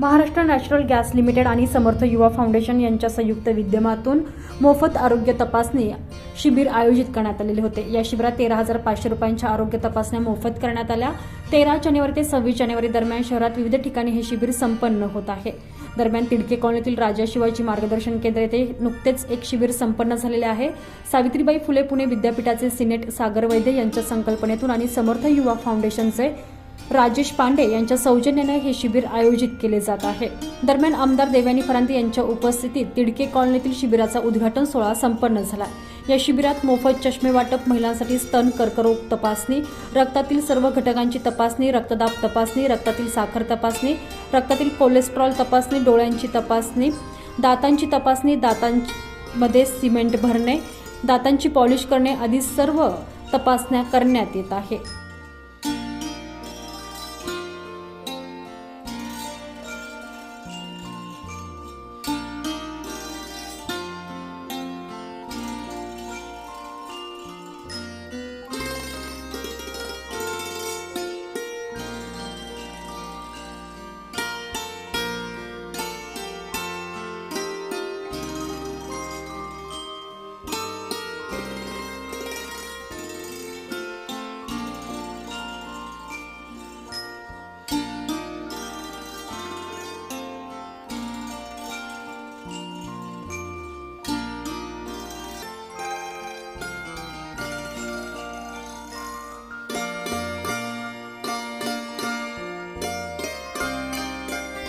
Maharashtra natural gas limited आणि समर्थ Yuva foundation यांच्या संयुक्त विद्यमातून मोफत आरोग्य तपासणी शिबिर आयोजित करण्यात आलेले होते. या शिबिरात तेरा हजार पाचशे रुपयांच्या आरोग्य तपासण्या मोफत करण्यात आल्या. तेरा जानेवारी ते सव्वीस जानेवारी दरम्यान शहरात विविध ठिकाणी हे शिबिर संपन्न होत आहे. दरम्यान तिडके कॉलनीतील राजा शिवाजी मार्गदर्शन केंद्र येथे नुकतेच एक शिबिर संपन्न झालेले आहे. सावित्रीबाई फुले पुणे विद्यापीठाचे सिनेट सागर वैद्य यांच्या संकल्पनेतून आणि समर्थ युवा फाउंडेशनचे राजेश पांडे यांच्या सौजन्याने हे शिबिर आयोजित केले जात आहे. दरम्यान आमदार देवयानी फरांदे यांच्या उपस्थितीत तिडके कॉलनीतील शिबिराचा उद्घाटन सोहळा संपन्न झाला. या शिबिरात मोफत चष्मे वाटप महिलांसाठी स्तन कर्करोग तपासणी रक्तातील सर्व घटकांची तपासणी रक्तदाब तपासणी रक्तातील साखर तपासणी रक्तातील कोलेस्ट्रॉल तपासणी डोळ्यांची तपासणी दातांची तपासणी दातांमध्ये सिमेंट भरणे दातांची पॉलिश करणे आदी सर्व तपासण्या करण्यात येत आहे.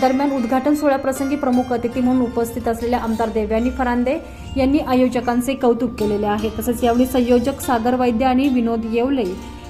दरम्यान उद्घाटन सोहळ्याप्रसंगी प्रमुख अतिथी म्हणून उपस्थित असलेल्या आमदार देवयानी फरांदे यांनी आयोजकांचे कौतुक केलेले आहे. तसेच यावेळी संयोजक सागर वैद्य आणि विनोद येवले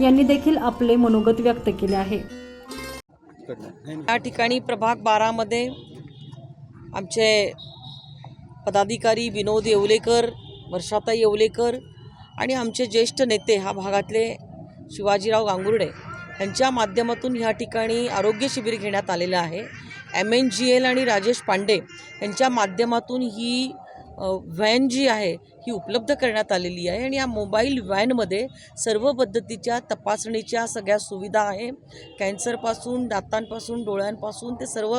यांनी देखील आपले मनोगत व्यक्त केले आहे. या ठिकाणी प्रभाग बारामध्ये आमचे पदाधिकारी विनोद येवलेकर वर्षाता येवलेकर आणि आमचे ज्येष्ठ नेते ह्या भागातले शिवाजीराव गांगुर्डे यांच्या माध्यमातून ह्या ठिकाणी आरोग्य शिबिर घेण्यात आलेलं आहे. एम एन जी एल आणि राजेश पांडे यांच्या माध्यमातून ही व्हॅन जी आहे ही उपलब्ध करण्यात आलेली आहे आणि या मोबाईल व्हॅनमध्ये सर्व पद्धतीच्या तपासणीच्या सगळ्या सुविधा आहे. कॅन्सरपासून दातांपासून डोळ्यांपासून ते सर्व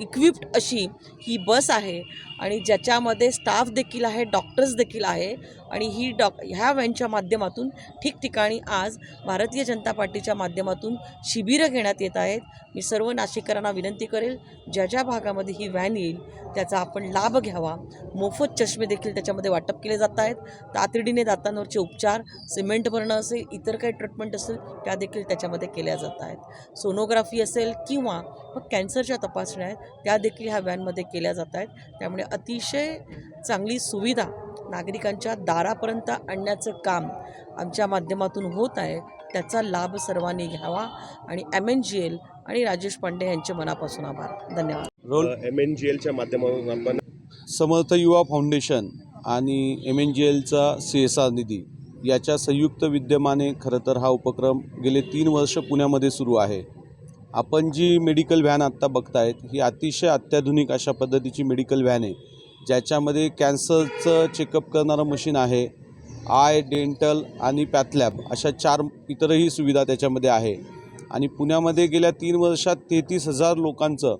इक्विप्ड अशी ही बस आहे आणि ज्याच्यामध्ये स्टाफ देखील आहे डॉक्टर्स देखील आहे आणि ही डॉक ह्या व्हॅनच्या माध्यमातून ठिकठिकाणी आज भारतीय जनता पार्टीच्या माध्यमातून शिबिरं घेण्यात येत आहेत. मी सर्व नाशिककरांना विनंती करेल ज्या ज्या भागामध्ये ही व्हॅन येईल त्याचा आपण लाभ घ्यावा. मोफत चष्मे देखील त्याच्यामध्ये वाटप केले जात आहेत. तातडीने दातांवरचे उपचार सिमेंट भरणं असेल इतर काही ट्रीटमेंट असेल त्या देखील त्याच्यामध्ये केल्या जात आहेत. सोनोग्राफी असेल किंवा मग कॅन्सरच्या तपासण्या आहेत त्या देखील ह्या व्हॅनमध्ये केल्या जात आहेत. त्यामुळे अतिशय चांगली सुविधा नागरिकांच्या दारापर्यंत आणण्याचं काम आमच्या माध्यमातून होत आहे. त्याचा लाभ सर्वांनी घ्यावा. आणि एम एन जी एल आणि राजेश पांडे यांचे मनापासून आभार. धन्यवाद. रोल एम एन जी एलच्या माध्यमातून आपण समर्थ युवा फाउंडेशन आणि एम एन जी एलचा सी एस आर निधी याच्या संयुक्त विद्यमाने खरं तर हा उपक्रम गेले तीन वर्ष पुण्यामध्ये सुरू आहे. आपण जी मेडिकल व्हॅन आत्ता बघतायत ही अतिशय अत्याधुनिक अशा पद्धतीची मेडिकल व्हॅन आहे ज्याच्यामध्ये कॅन्सरचं चेकअप करणारं मशीन आहे आय डेंटल आणि पॅथलॅब अशा चार इतरही सुविधा त्याच्यामध्ये आहे. आणि पुण्यामध्ये गेल्या तीन वर्षात तेहतीस हजार लोकांचं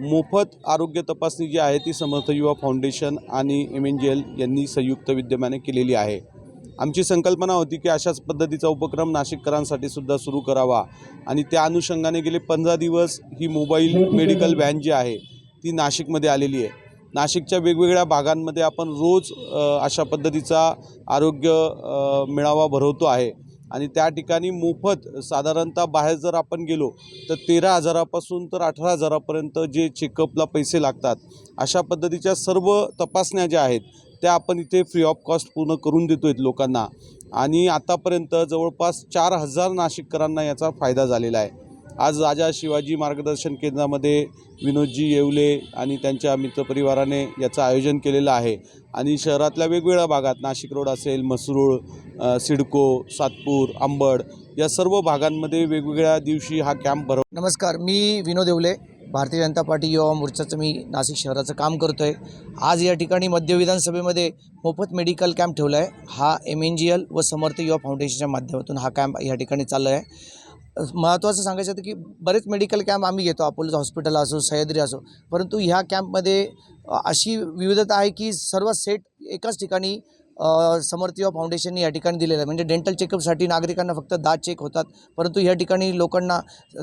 मोफत आरोग्य तपासणी जी आहे ती समर्थ युवा फाउंडेशन आणि एम एन जी एल यांनी संयुक्त विद्यमाने केलेली आहे. आमची संकल्पना होती की अशाच पद्धतीचा उपक्रम नाशिककरांसाठी सुद्धा सुरू करावा आणि त्या अनुषंगाने गेले पंधरा दिवस ही मोबाईल मेडिकल व्हॅन जी आहे ती नाशिकमध्ये आलेली आहे. नाशिकच्या वेगवेगळ्या भागांमध्ये आपण रोज अशा पद्धतीचा आरोग्य मिळावा मेळावा भरवतो आहे. आणि त्या ठिकाणी मोफत साधारणतः बाहेर जर आपण गेलो तर तेरा हजारापासून तर अठरा हजारापर्यंत जे चेकअपला पैसे लागतात अशा पद्धतीच्या सर्व तपासण्या ज्या आहेत त्या आपण इथे फ्री ऑफ कॉस्ट पूर्ण करून देतो आहेत लोकांना. आणि आतापर्यंत जवळपास चार हजार नाशिककरांना याचा फायदा झालेला आहे. आज राजा शिवाजी मार्गदर्शन केंद्रामध्ये विनोदजी येवले आणि त्यांच्या मित्रपरिवाराने याचं आयोजन केलेलं आहे. आणि शहरातल्या वेगवेगळ्या भागात नाशिक रोड असेल मसरूळ सिडको सातपूर आंबड या सर्व भागांमध्ये वेगवेगळ्या दिवशी हा कॅम्प भरव नमस्कार मी विनोद येवले भारतीय जनता पार्टी युवा मोर्चाचं मी नाशिक शहराचं काम करतो आहे आज या ठिकाणी मध्य विधानसभेमध्ये मोफत मेडिकल कॅम्प ठेवला आहे हा एम एन जी एल व समर्थ युवा फाउंडेशनच्या माध्यमातून हा कॅम्प या ठिकाणी चालला आहे महत्त्वाचं सांगायचं होतं की बरेच मेडिकल कॅम्प आम्ही घेतो अपोलो हॉस्पिटल असो सह्याद्री असो. परंतु ह्या कॅम्पमध्ये अशी विविधता आहे की सर्व सेट एकाच ठिकाणी अ, समर्थ युवा फाउंडेशनने या ठिकाणी दिलेलं आहे. म्हणजे डेंटल चेकअपसाठी नागरिकांना फक्त दात चेक होतात. परंतु या ठिकाणी लोकांना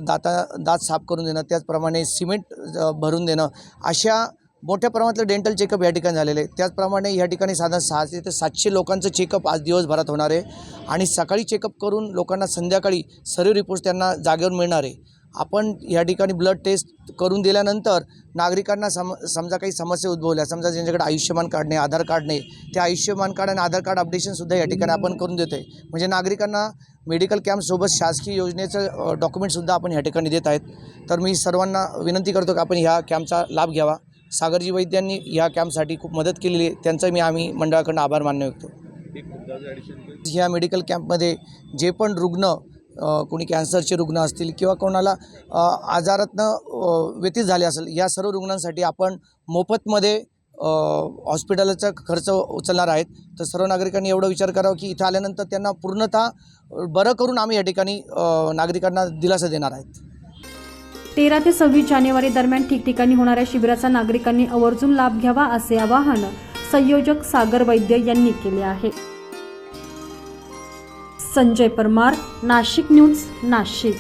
दाता दात साफ करून देणं त्याचप्रमाणे सिमेंट भरून देणं अशा मोठ्या प्रमाणातलं डेंटल चेकअप या ठिकाणी झालेलं आहे त्याचप्रमाणे या ठिकाणी साधारण सहाशे ते सातशे लोकांचं चेकअप आज दिवसभरात होणार आहे. आणि सकाळी चेकअप करून लोकांना संध्याकाळी सर्व रिपोर्ट्स त्यांना जागेवर मिळणार आहे. आपण या ठिकाणी ब्लड टेस्ट करून दिल्यानंतर नागरिकांना सम समजा काही समस्या उद्भवल्या समजा ज्यांच्याकडे आयुष्यमान कार्ड नाही आधार कार्ड नाही ते आयुष्यमान कार्ड आणि आधार कार्ड अपडेशनसुद्धा या ठिकाणी आपण करून देतो आहे म्हणजे नागरिकांना मेडिकल कॅम्पसोबत शासकीय योजनेचं डॉक्युमेंटसुद्धा आपण या ठिकाणी देत आहेत. तर मी सर्वांना विनंती करतो की आपण ह्या कॅम्पचा लाभ घ्यावा. सागरजी वैद्यांनी ह्या कॅम्पसाठी खूप मदत केलेली आहे. त्यांचा मी आम्ही मंडळाकडून आभार मान्य करतो. ह्या मेडिकल कॅम्पमध्ये जे पण रुग्ण कोणी कॅन्सरचे रुग्ण असतील किंवा कोणाला आजारातनं व्यतीत झाले असेल या सर्व रुग्णांसाठी आपण मोफतमध्ये हॉस्पिटलचा खर्च उचलणार आहेत. तर सर्व नागरिकांनी एवढा विचार करावा की इथं आल्यानंतर त्यांना पूर्णतः बरं करून आम्ही या ठिकाणी नागरिकांना दिलासा देणार आहेत. तेरा ते सव्वीस जानेवारी दरम्यान ठिकठिकाणी होणाऱ्या शिबिराचा नागरिकांनी आवर्जून लाभ घ्यावा असे आवाहन संयोजक सागर वैद्य यांनी केले आहे. संजय परमार नाशिक न्यूज नाशिक.